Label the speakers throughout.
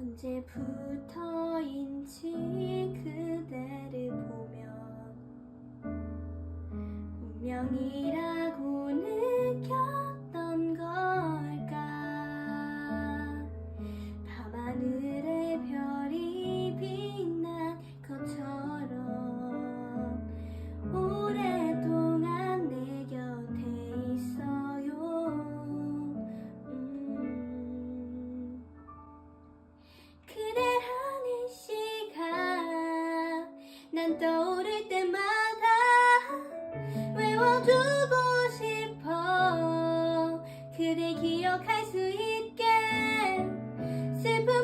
Speaker 1: 언제부터인지 그대를 보면 운명이라 주고 싶어. 그대 기억할 수 있게 슬픔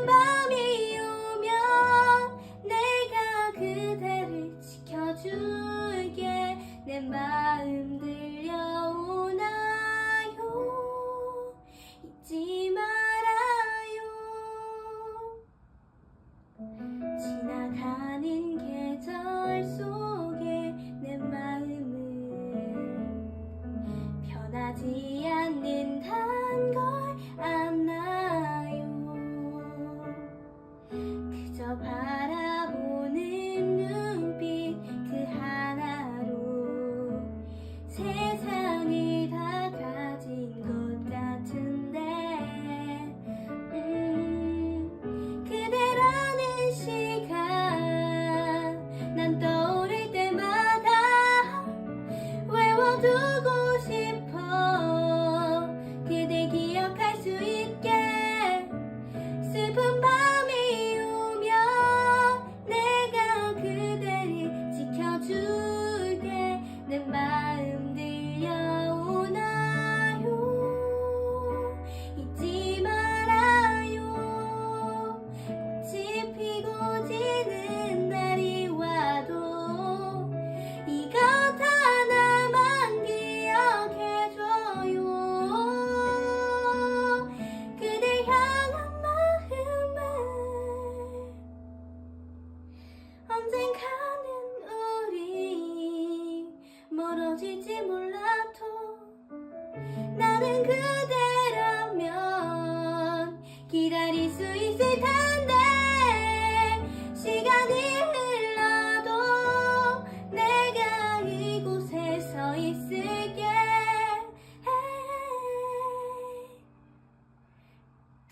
Speaker 1: 的故乡。 나는 그대라면 기다릴 수 있을 텐데 시간이 흘러도 내가 이곳에 서 있을게.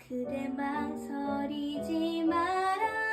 Speaker 1: 그대만 서리지 마라